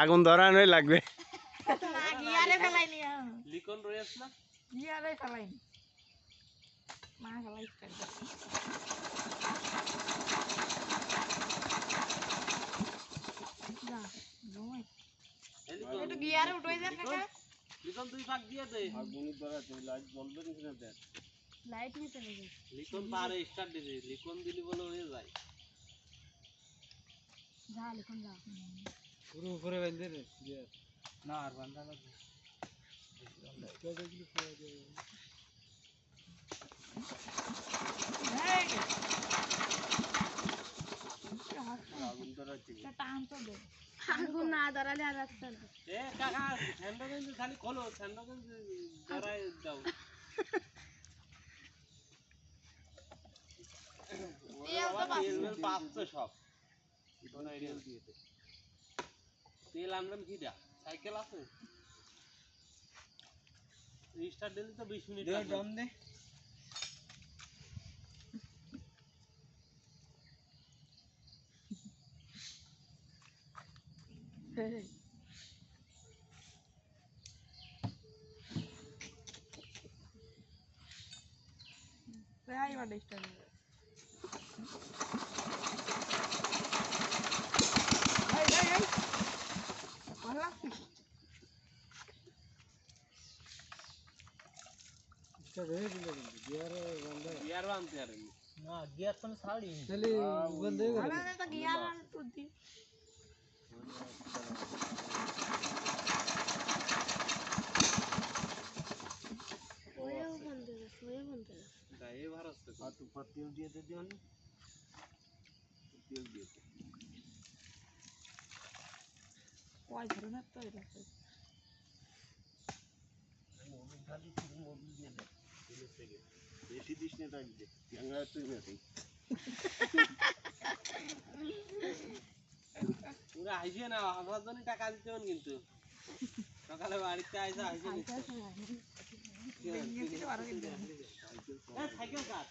আগুন ধরানোই লাগবে। গিয়ারে উঠে যান কাকা লিকন তুই দিয়ে দে। আগুনের ধরাতে লাইট জ্বলবে না কিনা দেখ লাইট চলে যাই লিকন পারে স্টার দিতে লিকন দিলি বলে হয়ে যায়। যা লিখুন যা। পুরো উপরে বেঁধে রে না আর আগুন আগুন না ধরালে আর রাখতে না। এ কাকা ঠান্ডা কিন্তু খালি খোলো কিন্তু ধরাই দাও। মেল সব। তেল। আনলাম কি দা সাইকেল আছে? স্টার দিলে তো বিশ মিনিট। দম দে। বাড়ি স্টার্ট এই এটা রে দিলে দিয়ার বান্ধা ইয়ার আনতে আর না গিয়ার তো ছাড়ি তাহলে বন্ধ হয়ে গেল ভালো তো গিয়ার তুই ওয়েও বন্ধ আছে ওয়েও বন্ধ আছে গায়ে ভারত আর তো তেল দিয়ে দে দিও না তেল দিয়ে দে কয় ধরনের তো এটা মোবিল খালি তুই মোবিল দিয়ে দে তেলের থেকে বেশি দিস না তাই দে তুই মেরে পুরো আইসে না আমার জন্য টাকা দিতে হন কিন্তু। সকালে বাড়িতে আইসা আইসে সাইকেল কার?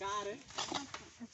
কার?